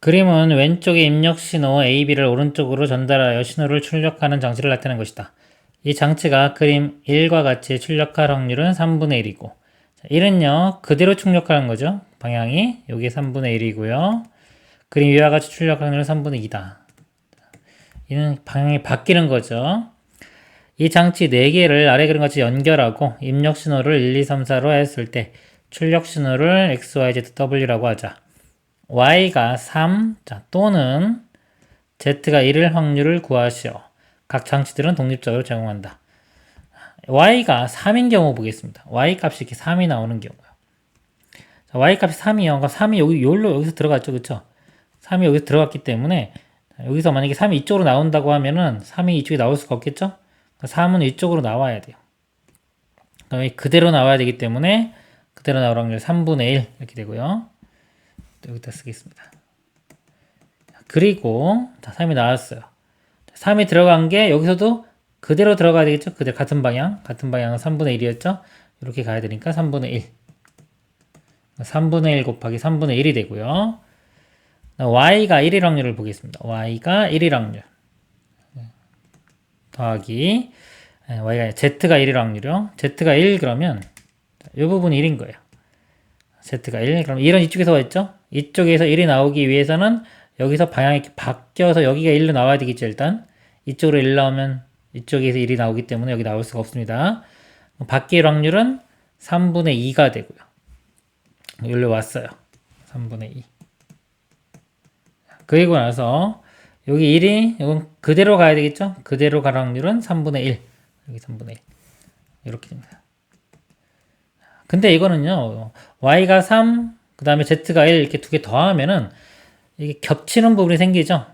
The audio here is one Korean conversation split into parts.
그림은 왼쪽의 입력 신호 AB를 오른쪽으로 전달하여 신호를 출력하는 장치를 나타낸 것이다. 이 장치가 그림 1과 같이 출력할 확률은 3분의 1이고 1은요 그대로 출력하는 거죠. 방향이 여기 3분의 1이고요. 그림 위와 같이 출력 확률은 3분의 2다. 이는 방향이 바뀌는 거죠. 이 장치 4개를 아래 그림 같이 연결하고 입력 신호를 1, 2, 3, 4로 했을 때 출력 신호를 X, Y, Z, W라고 하자. Y가 3 자, 또는 z가 1일 확률을 구하시오. 각 장치들은 독립적으로 제공한다. y가 3인 경우 보겠습니다. y 값이 이렇게 3이 나오는 경우요. 자, y 값이 3이요. 그러니까 3이 여기 여기로 여기서 들어갔죠. 그렇죠? 3이 여기서 들어갔기 때문에 여기서 만약에 3이 이쪽으로 나온다고 하면은 3이 이쪽에 나올 수가 없겠죠? 3은 이쪽으로 나와야 돼요. 그러면 그대로 나와야 되기 때문에 그대로 나올 확률 3분의 1 이렇게 되고요. 또 여기다 쓰겠습니다. 그리고 자, 3이 나왔어요. 3이 들어간 게 여기서도 그대로 들어가야 되겠죠? 그대로 같은 방향. 같은 방향은 3분의 1이었죠? 이렇게 가야 되니까 3분의 1. 3분의 1 곱하기 3분의 1이 되고요. y가 1일 확률을 보겠습니다. y가 1일 확률. 더하기 y가 z가 1일 확률이요. z가 1 그러면 이 부분이 1인 거예요. z가 1 그럼 1은 이쪽에서 왔죠? 이쪽에서 1이 나오기 위해서는 여기서 방향이 바뀌어서 여기가 1로 나와야 되겠죠 일단. 이쪽으로 1 나오면 이쪽에서 1이 나오기 때문에 여기 나올 수가 없습니다. 바뀔 확률은 3분의 2가 되고요. 여기로 왔어요. 3분의 2 그리고 나서 여기 1이 이건 그대로 가야 되겠죠? 그대로 갈 확률은 3분의 1 여기 3분의 1 이렇게 됩니다. 근데 이거는요 y가 3 그 다음에 z가 1 이렇게 두 개 더하면은 이게 겹치는 부분이 생기죠.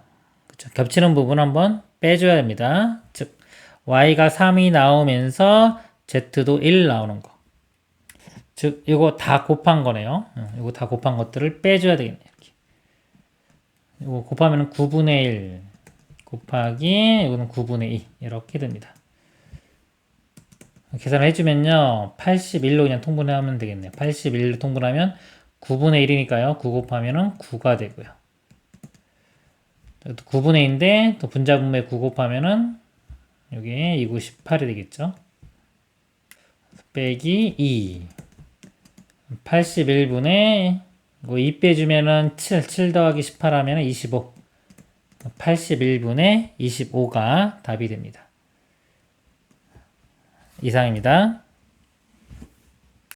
그쵸? 겹치는 부분 한번 빼줘야 됩니다. 즉 y가 3이 나오면서 z도 1 나오는 거. 즉 이거 다 곱한 거네요. 어, 이거 다 곱한 것들을 빼줘야 되겠네요. 이렇게. 이거 곱하면 9분의 1 곱하기 이거는 9분의 2 이렇게 됩니다. 계산을 해주면요. 81로 그냥 통분하면 되겠네요. 81로 통분하면 9분의 1이니까요. 9 곱하면은 9가 되고요. 9분의 2인데 또 분자분모에 9 곱하면은 여기 2 9 18이 되겠죠. 빼기 2 81분의 이거 2 빼주면은 7 7 더하기 18 하면은 25 81분의 25가 답이 됩니다. 이상입니다.